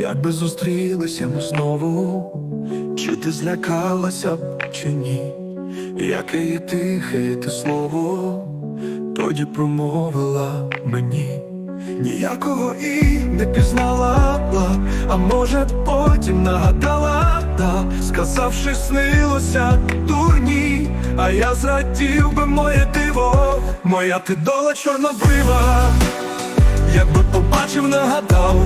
Якби зустрілися ми знову, чи ти злякалася б, чи ні? Яке є тихе ти слово, тоді промовила мені, ніякого і не пізнала, а може потім нагадала, та. Сказавши, снилося дурні, а я зрадів би моє диво, моя ти дола чорнобрива, якби побачив, нагадав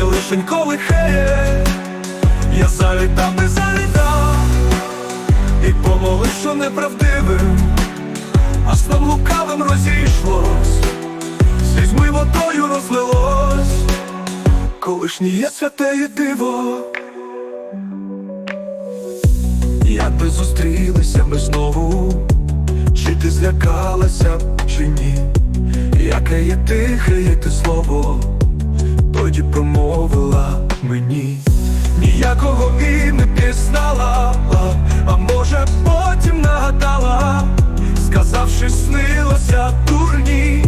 колишнє лишенько лихе, я завітав, не завітав, і помолив, що неправдивим, а сном лукавим розійшлось, слізьми водою розлилось, колишнє святе і диво. Якби зустрілися ми знову, чи ти злякалася, чи ні? Яке є тихе, є ти слово, тоді промовила мені, ніякого і не пізнала, а, може потім нагадала, сказавши, снилося дурні,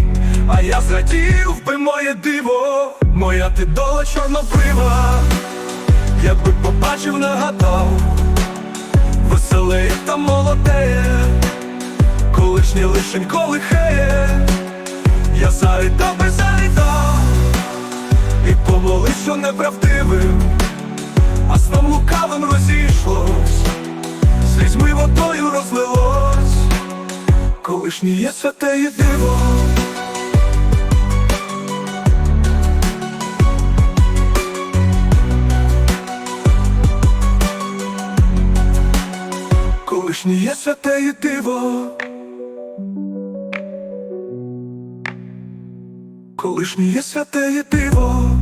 а я зрадів би моє диво, моя ти дола чорнобрива, якби побачив, нагадав, веселий та молоде, колишнє лишенько лихе. Я завітав що неправдивим, а сном лукавим розійшлось, слізьми водою розлилось, колишнє святе і диво. Колишнє є святе і диво. Колишнє святе і диво